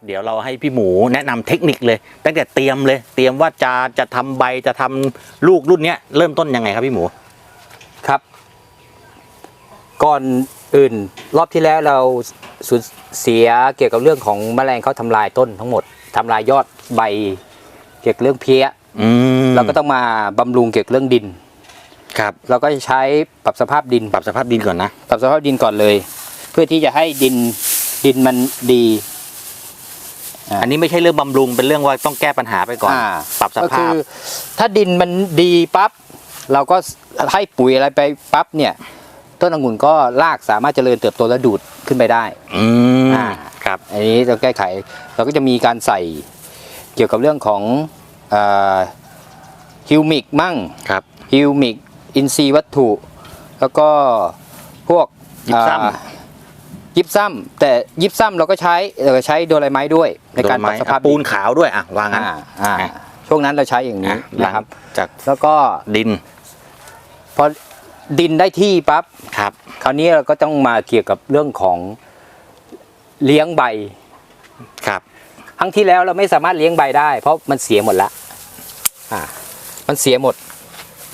ครับเดี๋ยวเราให้พี่หมูแนะนำเทคนิคเลย ตั้งแต่เตรียมเลย เตรียมว่าจะจะทำใบจะทำลูกรุ่นเนี้ยเริ่มต้นยังไงครับพี่หมูครับ ก่อนอื่นรอบที่แล้วเราสูญเสียเกี่ยวกับเรื่องของแมลงเขาทำลายต้นทั้งหมดทำลายยอดใบ เกี่ยวกับเรื่องเพี้ยอืมเราก็ต้องมาบำรุงเกี่ยวกับเรื่องดิน ครับ เราก็จะใช้ปรับสภาพดิน ปรับสภาพดินก่อนนะ ปรับสภาพดินก่อนเลย เพื่อที่จะให้ดินดินมันดี อ่าอันนี้ไม่ใช่เรื่องบำรุงเป็นเรื่องว่าต้องแก้ปัญหาไปก่อนอ่าปรับสก็ภาคืพอถ้าดินมันดีปั๊บเราก็ให้ปุ๋ยอะไรไปปั๊บเนี่ยต้นองุ่นก็รากสามารถเจริญเติบโตและดูดขึ้นไปได้อืมอ่าครับอันนี้เราแก้ไขเราก็จะมีการใส่เกี่ยวกับเรื่องของฮิวมิกมั่งครับฮิวมิกอินทรีย์วัตถุ แล้วก็พวกยิปซัมอ่า ยิปซัมแต่ยิปซัมเราก็ใช้เราก็ใช้โดไลไมต์ด้วย ในการปรับสภาพปูนขาวด้วยอะวางงั้นอ่าอ่าอะช่วงนั้นเราใช้อย่างนี้อะหลังนะครับจากแล้วก็ดิน พอดินได้ที่ปั๊บครับ คราวนี้เราก็ต้องมาเกี่ยวกับเรื่องของเลี้ยงใบครับครั้งที่แล้วเราไม่สามารถเลี้ยงใบได้ เพราะมันเสียหมดละอ่ามันเสียหมด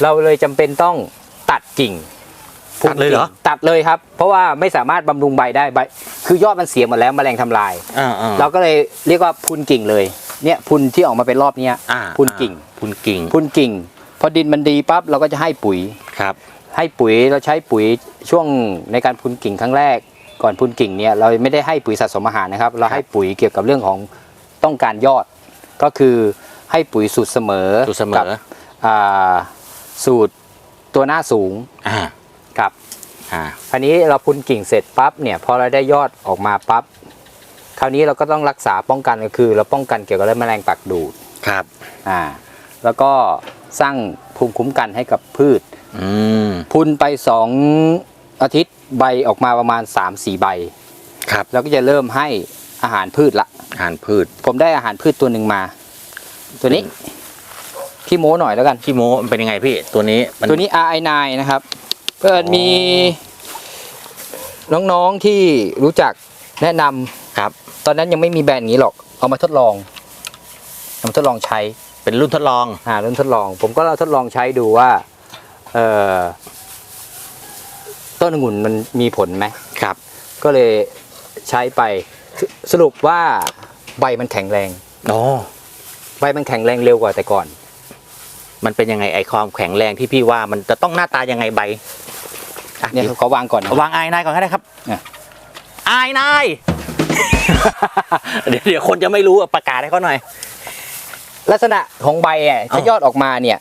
เราเลยจำเป็นต้องตัดกิ่ง ตัดเลยเหรอตัดเลยครับ เพราะว่าไม่สามารถบำรุงใบได้ใบ คือยอดมันเสียหมดแล้วแมลงทำลายอ่าอ่าเราก็เลยเรียกว่าพุนกิ่งเลยเนี่ยพุนที่ออกมาเป็นรอบเนี้ยอ่าพุนกิ่งพุนกิ่งพุนกิ่ง พอดินมันดีปั๊บเราก็จะให้ปุ๋ยครับ ให้ปุ๋ยเราใช้ปุ๋ยช่วงในการพุนกิ่งครั้งแรก ก่อนพุนกิ่งเนี่ยเราไม่ได้ให้ปุ๋ยสะสมอาหารนะครับ เราให้ปุ๋ยเกี่ยวกับเรื่องของต้องการยอด ก็คือให้ปุ๋ยสูตรเสมอสูตรเสมอกัอ่าสูตรตัวหน้าสูง อ่ากับอ่าคราวนี้เราพุนกิ่งเสร็จปั๊บเนี่ยพอเราได้ยอดออกมาปั๊บคราวนี้เราก็ต้องรักษาป้องกันก็คือ เราป้องกันเกี่ยวกับเรื่องแมลงปักดูดครับอ่าแล้วก็สร้างภูมิคุ้มกันให้กับพืชอืมพุนไปสองอาทิตย์ใบออกมาประมาณ3-4ใบครับแล้วก็จะเริ่มให้อาหารพืชละ อาหารพืช ผมได้อาหารพืชตัวหนึ่งมา ตัวนี้พี่โม้หน่อยแล้วกันพี่โมมันเป็นยังไงพี่ตัวนี้มัตัวนี้ RI9 นะครับ เพื่อนมีน้องๆที่รู้จักแนะนำครับ ตอนนั้นยังไม่มีแบรนด์อย่างนี้หรอก เอามาทดลองเอามาทดลองใช้ เป็นรุ่นทดลอง อ่าเริ่มทดลอง ผมก็ทดลองใช้ดูว่า เอ่อ ต้นองุ่นมันมีผลไหมครับ ก็เลยใช้ไปสสรุปว่าใบมันแข็งแรง อ๋อ ใบมันแข็งแรงเร็วกว่าแต่ก่อน มันเป็นยังไงไอความแข็งแรงที่พี่ว่ามันจะต้องหน้าตายังไงใบ อะเนี่ยเดี๋ยวเขาวางก่อนนะวางไอ้นายก่อนก็ได้ครับเนี่ยไอ้นายเดี๋ยวเดี๋ยวคนจะไม่รู้อะประกาศให้เขาหน่อย ลักษณะของใบอะถ้าอ้าวยอดออกมาเนี่ย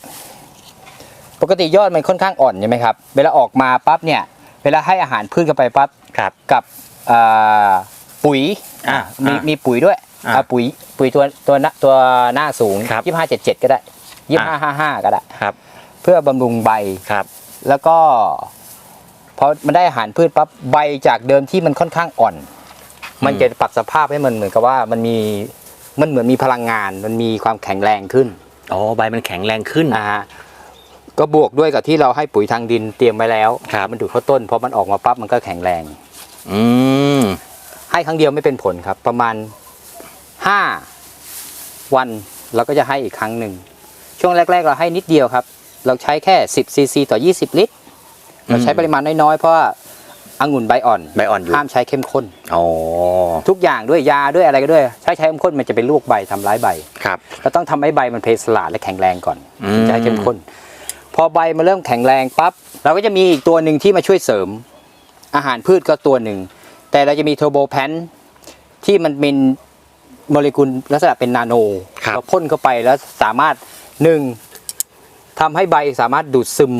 ปกติยอดมันค่อนข้างอ่อนใช่ไหมครับ เวลาออกมาปั๊บเนี่ย เวลาให้อาหารพืชเข้าไปปั๊บครับกับอ่าปุ๋ยอ่ามีอ่ามีมีปุ๋ยด้วยอ่าอ่าปุ๋ยปุ๋ยตัวตัวหน้าตัวหน้าสูงครับยี่ห้าเจ็ดเจ็ดก็ได้ยี่ห้าห้าห้าก็ได้ครับ เพื่อบำรุงใบครับ แล้วก็ พอมันได้อาหารพืชปั๊บใบจากเดิมที่มันค่อนข้างอ่อน มันจะปรับสภาพให้มันเหมือนกับว่ามันมีมันเหมือนมีพลังงาน มันมีความแข็งแรงขึ้นอ๋อใบมันแข็งแรงขึ้นนะฮะก็บวกด้วยกับที่เราให้ปุ๋ยทางดินเตรียมไว้แล้วครับมันดูดเข้าต้นพอมันออกมาปั๊บมันก็แข็งแรง อืมให้ครั้งเดียวไม่เป็นผลครับ ประมาณห้าวันเราก็จะให้อีกครั้งหนึ่งช่วงแรก ๆ เราให้นิดเดียวครับ เราใช้แค่ 10ซีซีต่อ 20 ลิตร เราใช้ปริมาณน้อยๆ เพราะว่าองุ่นใบอ่อนใบอ่อนอยู่ห้ามใช้เข้มข้นอ๋อทุกอย่างด้วยยาด้วยอะไรก็ด้วยใช้ใช้เข้มข้นมันจะเป็นลวกใบทำร้ายใบครับเราต้องทำให้ใบมันเพสลาดและแข็งแรงก่อนอืมจะให้เข้มข้น พอใบมันเริ่มแข็งแรงปั๊บเราก็จะมีอีกตัวหนึ่งที่มาช่วยเสริม อาหารพืชก็ตัวหนึ่งแต่เราจะมีเทอร์โบแพนที่มันเป็นโมเลกุลลักษณะเป็นนาโนครับเราพ่นเข้าไปแล้วสามารถหนึ่งทำให้ใบสามารถดูดซึม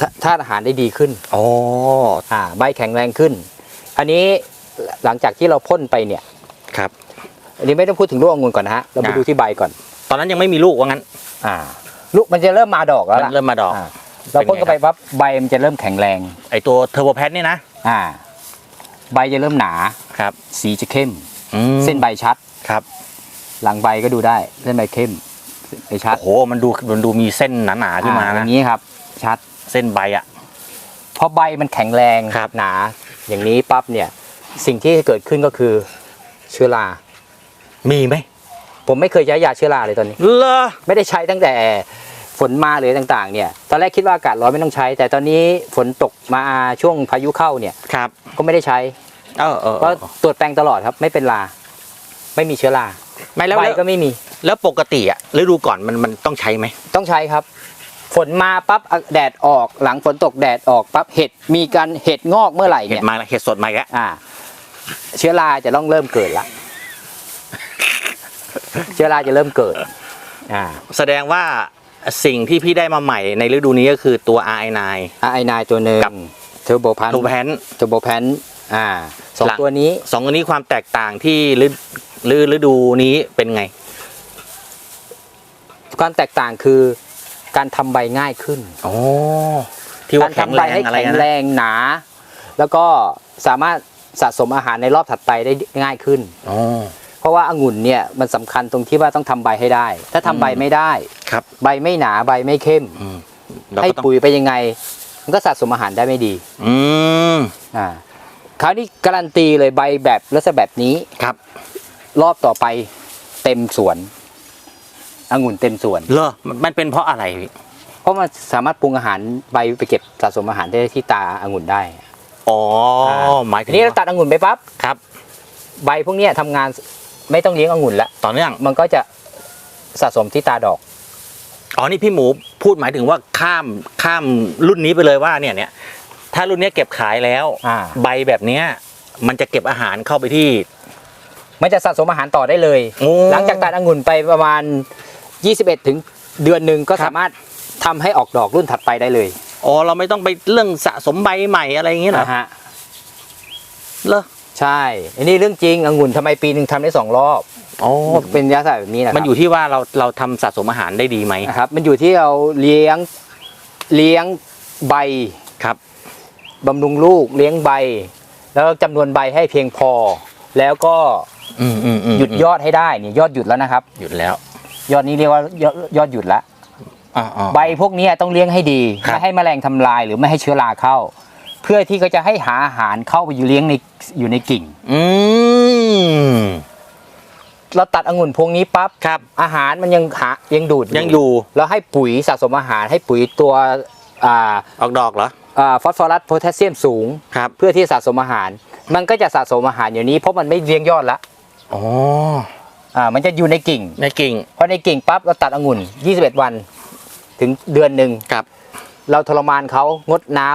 ธธาตุอาหารได้ดีขึ้นอ๋ออ่าใบแข็งแรงขึ้น อันนี้หลังจากที่เราพ่นไปเนี่ยครับ อันนี้ไม่ต้องพูดถึงลูกองุ่นก่อนนะฮะเราไปอ่าดูที่ใบก่อน ตอนนั้นยังไม่มีลูกว่างั้น อ่า ลูกมันจะเริ่มมาดอกแล้วมันล่ะเริ่มมาดอกอ่าเราพ่นเข้าไปปั๊บใบมันจะเริ่มแข็งแรง ไอตัวเทอร์โบแพนนี่นะอ่า ใบจะเริ่มหนาครับ สีจะเข้มอืมเส้นใบชัดครับ หลังใบก็ดูได้เส้นใบเข้มใบชัดโอ้โหมันดูมันดูมีเส้นหนาๆขึ้นมาอ่อนะย่างนี้ครับ ชัด เส้นใบอะพอใบมันแข็งแรงครับหนา อย่างนี้ปั๊บเนี่ยสิ่งที่จะเกิดขึ้นก็คือเชื้อรา มีไหมผมไม่เคยใช้ยาเชื้อราเลยตอนนี้ เลอไม่ได้ใช้ตั้งแต่ฝนมาหรือต่างๆ เนี่ย ตอนแรกคิดว่าอากาศร้อนไม่ต้องใช้ แต่ตอนนี้ฝนตกมาช่วงพายุเข้าเนี่ยครับ ก็ไม่ได้ใช้เออเออก็ตรวจแปลงตลอดครับไม่เป็นรา ไม่มีเชื้อราไม่แล้วใบแล้วก็ไม่มี แล้วปกติอะฤดูก่อนมันมันต้องใช้ไหมต้องใช้ครับ ฝนมาปั๊บอะแดดออกหลังฝนตกแดดออกปั๊บเห็ดมีการเห็ดงอกเมื่อไหร่เห็ดเนี่ยมาแล้วเห็ดสดมาอีกแล้วอ่า เชื้อราจะต้องเริ่มเกิดละเชื้อราจะเริ่มเกิด อ่าแสดงว่าสิ่งที่พี่ได้มาใหม่ในฤดูนี้ก็คือตัว RI9 ไอนายตัวหนึ่งกับเทอร์โบพันทูแพน เทอร์โบแพนอ่าสองหลัง ตัวนี้ สองตัวนี้ความแตกต่างที่ฤฤฤดูนี้เป็นไง ความแตกต่างคือ การทำใบง่ายขึ้นโอ้ที่ว่าการแข็งทำแรใบงให้อะไรแข็งนะแรงหนา แล้วก็สามารถสะสมอาหารในรอบถัดไปได้ง่ายขึ้นอ๋อเพราะว่าองุ่นเนี่ยมันสำคัญตรงที่ว่าต้องทำใบให้ได้ ถ้าทำใบไม่ได้ครับ ใบไม่หนาใบไม่เข้มอืมเราให้ก็ต้องปุ๋ยไปยังไง มันก็สะสมอาหารได้ไม่ดี อืมอ่าคราวนี้การันตีเลยใบแบบลักษณะแบบนี้ครับ รอบต่อไปเต็มสวน องุ่นเต็มสวนเลอมันมันเป็นเพราะอะไรพี่เพราะมันสามารถปรุงอาหารใบไปเก็บสะสมอาหารได้ที่ตาองุ่นได้อ๋อหมายถึทีงนี้เราว่าตัดองุ่นไปปั๊บครับ ใบพวกเนี้ยทำงานไม่ต้องเลี้ยงองุ่นแล้วต่อเนื่องมันก็จะสะสมที่ตาดอกอ๋อนี่พี่หมูพูดหมายถึงว่าข้ามข้ามรุ่นนี้ไปเลยว่าเนี่ยเนี่ยถ้ารุ่นเนี้ยเก็บขายแล้วอ่าใบแบบเนี้ยมันจะเก็บอาหารเข้าไปที่ มันจะสะสมอาหารต่อได้เลยโอ้หลังจากตัดองุ่นไปประมาณ 21 ถึงเดือนหนึ่งก็ครับสามารถทำให้ออกดอกรุ่นถัดไปได้เลยอ๋อเราไม่ต้องไปเรื่องสะสมใบใหม่อะไรอย่างเงี้ยเหรอนะฮะเหรอใช่ อันนี้เรื่องจริงองุ่นทำไมปีหนึ่งทำได้สองรอบอ๋อเป็นลักษณะแบบนี้นะครับ มันอยู่ที่ว่าเราเราทำสะสมอาหารได้ดีไหมนะครับมันอยู่ที่เราเลี้ยงเลี้ยงใบครับ บำรุงลูกเลี้ยงใบ แล้วจำนวนใบให้เพียงพอ แล้วก็อืมอืมอืมหยุดยอดให้ได้เนี่ยยอดหยุดแล้วนะครับ หยุดแล้ว ยอดนี้เรียกว่ายอดยอดหยุดแล้วอ๋ออ๋อใบพวกนี้ต้องเลี้ยงให้ดีครับ ไม่ให้แมลงทำลายหรือไม่ให้เชื้อราเข้า เพื่อที่เขาจะให้หาอาหารเข้าไปอยู่เลี้ยงในอยู่ในกิ่ง อืม เราตัดองุ่นพวงนี้ปั๊บครับ อาหารมันยังหายังดูดยังอยู่แล้วให้ปุ๋ยสะสมอาหารให้ปุ๋ยตัวอ่าออกดอกเหรอ อ่าฟอสฟอรัสโพแทสเซียมสูง ครับ เพื่อที่จะสะสมอาหาร มันก็จะสะสมอาหารอย่างนี้เพราะมันไม่เลี้ยงยอดละ อ๋อ อ่ามันจะอยู่ในกิ่งในกิ่งพอในกิ่งปั๊บเราตัดองุ่น 21 วัน ถึงเดือนหนึ่งครับ เราทรมานเขางดน้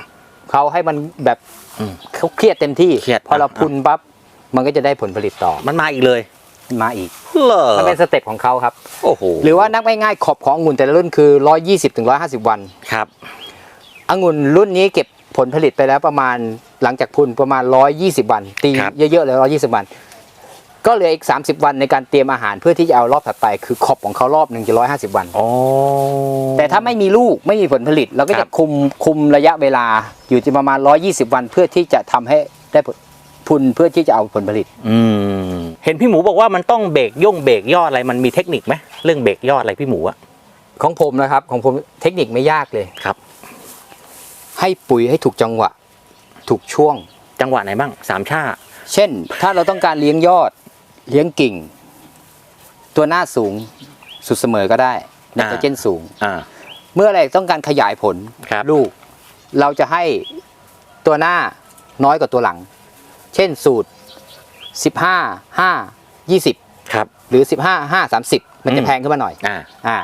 ำเขาให้มันแบบอืมเขาเครียดเต็มที่เครียดพอเราอะพุนปั๊บมันก็จะได้ผลผลิตต่อ มันมาอีกเลย มาอีกเหรอมันเป็นสเต็ปของเขาครับ โอ้โห หรือว่านับง่ายๆขอบขององุ่นแต่ละรุ่นคือ 120ถึง150 วัน ครับ องุ่นรุ่นนี้เก็บผลผลิตไปแล้วประมาณหลังจากพุนประมาณ 120 วัน ตีครับเยอะๆเลย120 วัน ก็เหลืออีก 30 วันในการเตรียมอาหารเพื่อที่จะเอารอบถัดไป คือขอบของเขารอบหนึ่งจะ150วัน อ๋อ แต่ถ้าไม่มีลูกไม่มีผลผลิต เราก็ครัจะบ คุมคุมระยะเวลาอยู่ที่ประมาณ 120 วันเพื่อที่จะทำให้ได้ผลพุนเพื่อที่จะเอาผลผลิต อืมเห็นพี่หมูบอกว่ามันต้องเบรกย่งเบรกยอดอะไรมันมีเทคนิคไหมเรื่องเบรกยอดอะไรพี่หมูอะของผมนะครับ ของผมเทคนิคไม่ยากเลย ครับ ให้ปุ๋ยให้ถูกจังหวะ ถูกช่วง จังหวะไหนบ้างสามชาเช่น ถ้าเราต้องการเลี้ยงยอด เลี้ยงกิ่ง ตัวหน้าสูงสุดเสมอก็ได้ไนโตรเจนสูง อ่า เมื่อไหรต้องการขยายผลครับ ลูก เราจะให้ตัวหน้าน้อยกว่าตัวหลัง เช่นสูตร 15 5 20 ครับ หรือ 15 5 30 มันจะอืม แพงขึ้นมาหน่อย อ่า อ่า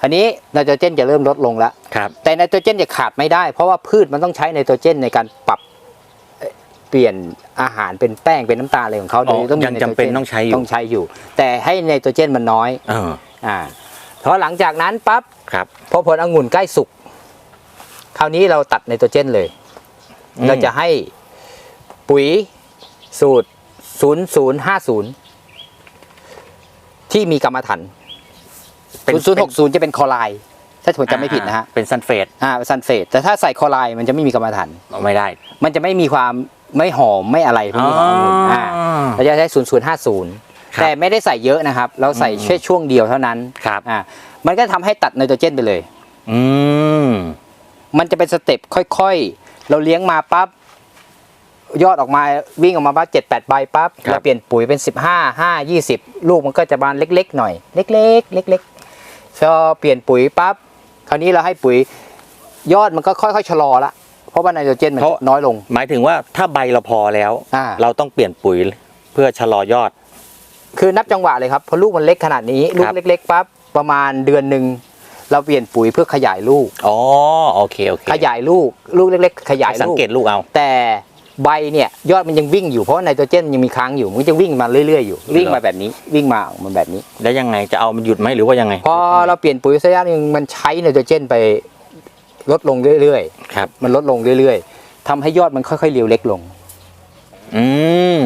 ทีนี้ไนโตรเจนจะเริ่มลดลงแล้ว ครับ แต่ไนโตรเจนจะขาดไม่ได้เพราะว่าพืชมันต้องใช้ไนโตรเจนในการปรับเอ่อเปลี่ยนอาหารเป็นแป้งเป็นน้ำตาลอะไรของเขาอ๋อโดยต้องมียังจำเป็นต้องใช้อยู่ต้องใช้อยู่ แต่ให้ไนโตรเจนมันน้อยเอออ่าพอหลังจากนั้นปั๊บครับพอผลองุ่นใกล้สุกคราวนี้เราตัดไนโตรเจนเลยอืมเราจะให้ปุ๋ยสูตร 0050 ที่มีกรรมฐานเป็น0060 จะเป็นคอไลน์ถ้าผมจำไม่ผิดนะฮะ เป็นซันเฟตอ่าซันเฟตแต่ถ้าใส่คอไลน์มันจะไม่มีกรรมฐานไม่ได้ มันจะไม่มีความ ไม่หอมไม่อะไรพวกนี้ขององุ่นอ่าเราจะใช้ 0050ครับแต่ไม่ได้ใส่เยอะนะครับ เราใส่อืมแค่ช่วงเดียวเท่านั้นครับอ่ามันก็ทำให้ตัดไนโตรเจนไปเลย อืมมันจะเป็นสเต็ปค่อยๆ เราเลี้ยงมาปั๊บยอดออกมาวิ่งออกมาปั๊บเจ็ดแปดใบปั๊บครับเราเปลี่ยนปุ๋ยเป็นสิบห้าห้ายี่สิบลูกมันก็จะบานเล็ก ๆ หน่อย เล็กๆ เล็กๆพอเปลี่ยนปุ๋ยปั๊บคราวนี้เราให้ปุ๋ยยอดมันก็ค่อยๆชะลอละ เพราะว่าไนโตรเจนมันเพราะ น้อยลง หมายถึงว่าถ้าใบเราพอแล้ว อ่า เราต้องเปลี่ยนปุ๋ยเพื่อชะลอยอด คือนับจังหวะเลยครับเพราะลูกมันเล็กขนาดนี้ลูคกรับเล็กๆปั๊บประมาณเดือนหนึ่งเราเปลี่ยนปุ๋ยเพื่อขยายลูก อ๋อโอเคโอเคขยายลูกลูกเล็ก ๆ ขยายสังลูกเกตลูกเอา แต่ใบเนี่ยยอดมันยังวิ่งอยู่เพราะว่าไนโตรเจนมันยังมีค้างอยู่มันก็จะวิ่งมาเรื่อยๆอยู่วิ่งมาแบบนี้วิ่งมาออกมันแบบนี้ แล้วยังไงจะเอามันหยุดไหมหรือว่ายังไงพอเราเปลี่ยนปุ๋ยสักระยะหนึงมันใช้ไนโตรเจนไป ลดลงเรื่อยครับ ๆ มันลดลงเรื่อยๆทำให้ยอดมันค่อยๆเรียวเล็กลง อืม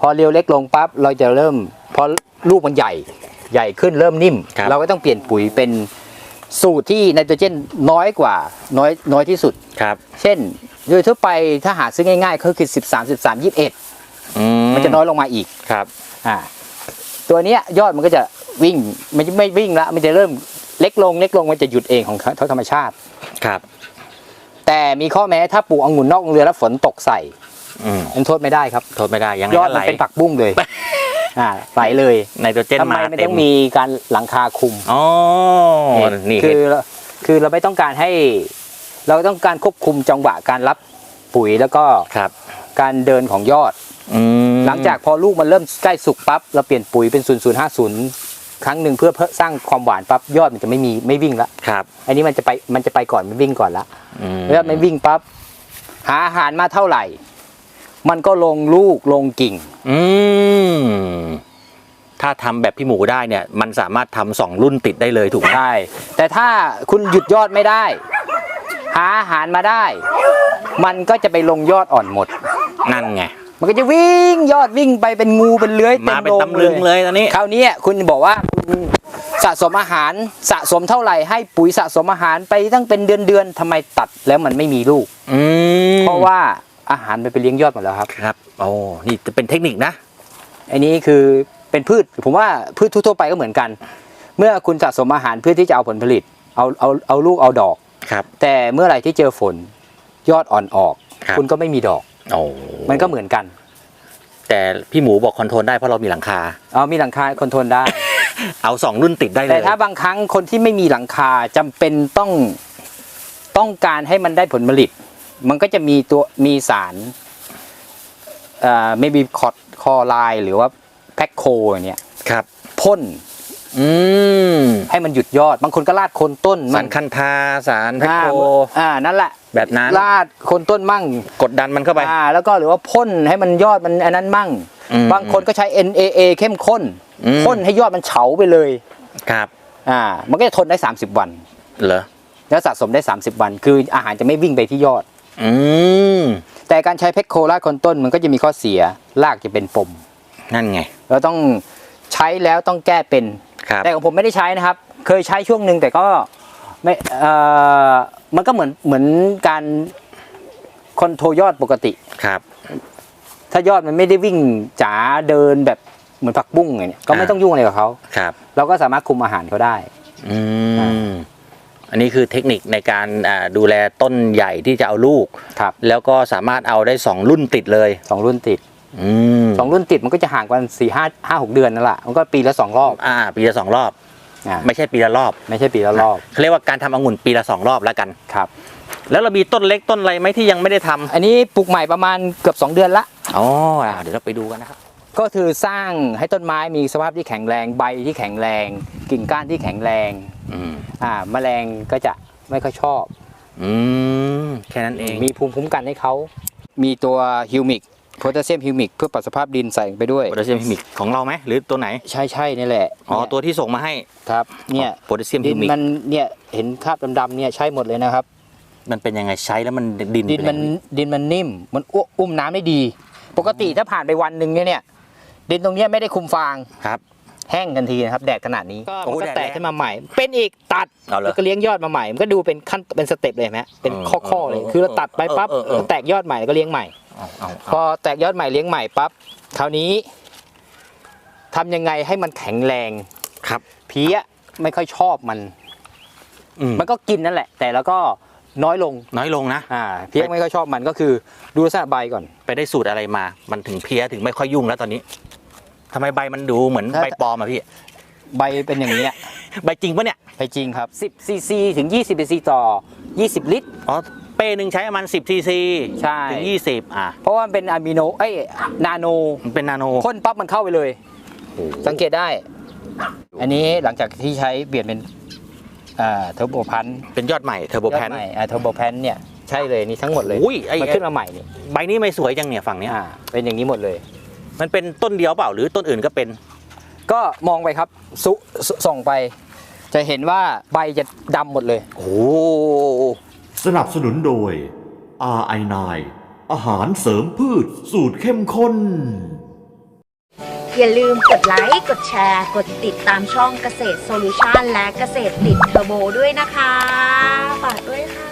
พอเรียวเล็กลงปั๊บเราจะเริ่ม พอลูกมันใหญ่ ใหญ่ขึ้นเริ่มนิ่ม ครับ เราก็ต้องเปลี่ยนปุ๋ยเป็นสูตรที่ไนโตรเจนน้อยกว่าน้อยน้อยที่สุด ครับ เช่นโดยทั่วไปถ้าหาซื้อง่ายๆก็คือ 13 13 21 อืมันจะน้อยลงมาอีกครับ อ่าตัวเนี้ยยอดมันก็จะวิ่งมันจะไม่วิ่งละมันจะเริ่ม เล็กลงเล็กลงมันจะหยุดเองของเขาธรรมชาติ ครับ แต่มีข้อแม้ถ้าปลูกองุ่นนอกโรงเรือนแล้วฝนตกใส่อืมมันโทษไม่ได้ครับ โทษไม่ได้ยังไงยอดก็ไหมัลนเป็นผักบุ้งเลย อ่าไหลเลยไนโตรเจนทำไมมามันเต็ต้มองมีการหลังคาคุมอ๋อนี่คืเห็นอคือเราไม่ต้องการให้ เราต้องการควบคุมจังหวะการรับปุ๋ยแล้วก็ครับ การเดินของยอด อืมหลังจากพอลูกมันเริ่มใกล้สุกปั๊บเราเปลี่ยนปุ๋ยเป็น 0050 ครั้งหนึ่งเพื่อเพื่อสร้างความหวานปั๊บยอดมันจะไม่มีไม่วิ่งละครับ อันนี้มันจะไปมันจะไปก่อนมันวิ่งก่อนละอืมยอดมันวิ่งปั๊บหาอาหารมาเท่าไหร่ มันก็ลงลูกลงกิ่ง อืมถ้าทำแบบพี่หมูได้เนี่ย มันสามารถทำสองรุ่นติดได้เลยถูกไหมได้แต่ถ้าคุณหยุดยอดไม่ได้ หาอาหารมาได้ มันก็จะไปลงยอดอ่อนหมดนั่นไง มันก็จะวิ่งยอดวิ่งไปเป็นงูเป็นเลื้อยมาเป็นโรงตำลึงเลยตอนนี้คราวนี้คุณบอกว่าคุณสะสมอาหารสะสมเท่าไหร่ให้ปุ๋ยสะสมอาหารไปตั้งเป็นเดือนเดือนๆทำไมตัดแล้วมันไม่มีลูกอืมเพราะว่าอาหารมันไปเลี้ยงยอดหมดแล้วครับครับโอ้นี่จะเป็นเทคนิคนะอันนี้คือเป็นพืชผมว่าพืชทั่วๆไปก็เหมือนกัน เมื่อคุณสะสมอาหารเพื่อที่จะเอาผลผลิต เอาเอาเอาลูกเอาดอกครับ แต่เมื่อไหร่ที่เจอฝนยอดอ่อนออกครับคุณก็ไม่มีดอก โอ้มันก็เหมือนกัน แต่พี่หมูบอกคอนโทรลได้เพราะเรามีหลังคา เอามีหลังคาคอนโทรลได้ เอาสองรุ่นติดได้เลย แต่ถ้าบางครั้งคนที่ไม่มีหลังคาจำเป็นต้องต้องการให้มันได้ผลผลิต มันก็จะมีตัวมีสารเอ่อไม่มีคอคอไลหรือว่าแพคโคอย่างเนี้ยครับพ่น อืมให้มันหยุดยอด บางคนก็ลาดโคนต้นสารคันทาสารแพคอ่าโคอ่านั่นแหละแบบนั้นลาดโคนต้นมั่ง กดดันมันเข้าไปอ่าแล้วก็หรือว่าพ่นให้มันยอดมันอันนั้นมั่งอืมบางคนก็ใช้ NAA เข้มข้นอืมพ่นให้ยอดมันเฉาไปเลยครับอ่ามันก็จะทนได้ 30 วันเหรอแล้วสะสมได้ 30 วัน คืออาหารจะไม่วิ่งไปที่ยอด อืมแต่การใช้เพคโคลาดคนต้นมันก็จะมีข้อเสียรากจะเป็นปม นั่นไง เราต้องใช้แล้วต้องแก้เป็น ครับแต่ของผมไม่ได้ใช้นะครับ เคยใช้ช่วงหนึ่งแต่ก็ไม่เอ่อมันก็เหมือนเหมือนการคอนโทรลยอดปกติ ครับถ้ายอดมันไม่ได้วิ่งจ๋าเดินแบบเหมือนผักบุ้งไงเนี่ยก็ไม่อ่าต้องยุ่งอะไรกับเขาครับ เราก็สามารถคุมอาหารเขาได้ อืมอันนี้คือเทคนิคในการอ่าดูแลต้นใหญ่ที่จะเอาลูก ครับ แล้วก็สามารถเอาได้สองรุ่นติดเลย สองรุ่นติดอืม สองรุ่นติดมันก็จะห่างกันสี่ห้าห้าหกเดือนนั่นแหละมันก็ปีละสองรอบอ่า ปีละสองรอบอ่าไม่ใช่ปีละรอบ ไม่ใช่ปีละรอบเขาเรียกว่าการทำองุ่นปีละสองรอบแล้วกันครับ แล้วเรามีต้นเล็กต้นอะไรไหมที่ยังไม่ได้ทำอันนี้ปลูกใหม่ประมาณเกือบ 2 เดือนละอ๋ออ่าเดี๋ยวเราไปดูกันนะครับก็คือสร้างให้ต้นไม้มีสภาพที่แข็งแรงใบที่แข็งแรง กิ่งก้านที่แข็งแรงอืมอ่าแมลงก็จะไม่ค่อยชอบอืมแค่นั้นเองมีภูมิคุ้มกันให้เขามีตัวฮิวมิก โพแทสเซียมฮิวมิกเพื่อปรับสภาพดินใส่ไปด้วยโพแทสเซียมฮิมิกของเราไหมหรือตัวไหนใช่ใช่นี่แหละอ๋อเนี่ยตัวที่ส่งมาให้ครับเนี่ยโพแทสเซียมดิฮินมิกมันเนี่ยเห็นคราบดำๆเนี่ยใช่หมดเลยนะครับ มันเป็นยังไงใช้แล้วมันดินดินมันเป็ยังไงดินมันนิ่ม มันอุ้อุ้มน้ำได้ดี ปกติถ้าผ่านไปวันหนึ่งเนี่ยเนี่ยดินตรงเนี้ยไม่ได้คุมฟางครับแห้งทันทีนะครับแดดขนาดนี้ก็โอ้มันก็แดดแตกแรงขึ้นมาใหม่ เป็นอีกตัดเอาเหรอแล้วก็เลี้ยงยอดมาใหม่ มันก็ดูเป็นขั้นเป็นสเต็ปเลยเห็นไหมเป็นเออข้อๆเลยเออคือเราตัดไปปั๊บเออเออเออแตกยอดใหม่แล้วก็เลี้ยงใหม่ เอาเอาพเอาอแตกยอดใหม่เลี้ยงใหม่ปั๊บคราวนี้ทำยังไงให้มันแข็งแรงครับเพี้ยไม่ค่อยชอบมัน อืมมันก็กินนั่นแหละ แต่แล้วก็น้อยลงน้อยลงนะ อ่าเพี้ยไม่ค่อยชอบมันก็คือดูลักษณะใบก่อน ไปได้สูตรอะไรมา มันถึงเพี้ยถึงไม่ค่อยยุ่งแล้วตอนนี้ทำไมใบมันดูเหมือนถ้าใบปลอมอะพี่ ใบเป็นอย่างนี้ยใบจริงปะเนี่ย ไปจริงครับ 10ซีซีถึง20ซีซีต่อ 20 ลิตร อ๋อ เป้หนึ่งใช้ประมาณ10ซีซีใช่ ถึง 20 อะเพราะว่ามันเป็นอะมิโนเอ้ยนาโนมันเป็นนาโนพ่นปั๊บมันเข้าไปเลย สังเกตได้ อันนี้หลังจากที่ใช้เปลี่ยนเป็นอ่าเทอร์โบพันเป็นยอดใหม่เทอร์โบแพนใหม่อ่าเทอร์โบแพนเนี่ยใช่เลยนี่ทั้งหมดเลยอุ้ยไอ้มันขึ้นมาใหม่นี่ใบนี้ไม่สวยจังเนี่ยฝั่งเนี้ยอ่าเป็นอย่างนี้หมดเลย มันเป็นต้นเดียวเปล่าหรือต้นอื่นก็เป็น ก็มองไปครับสุสส่องไป จะเห็นว่าใบจะดำหมดเลยโอ้ สนับสนุนโดย RI9 อาหารเสริมพืชสูตรเข้มข้น อย่าลืมกดไลค์ กดแชร์ กดติดตามช่องเกษตรโซลูชันและเกษตรติดเทอร์โบด้วยนะคะ ฝากด้วยค่ะ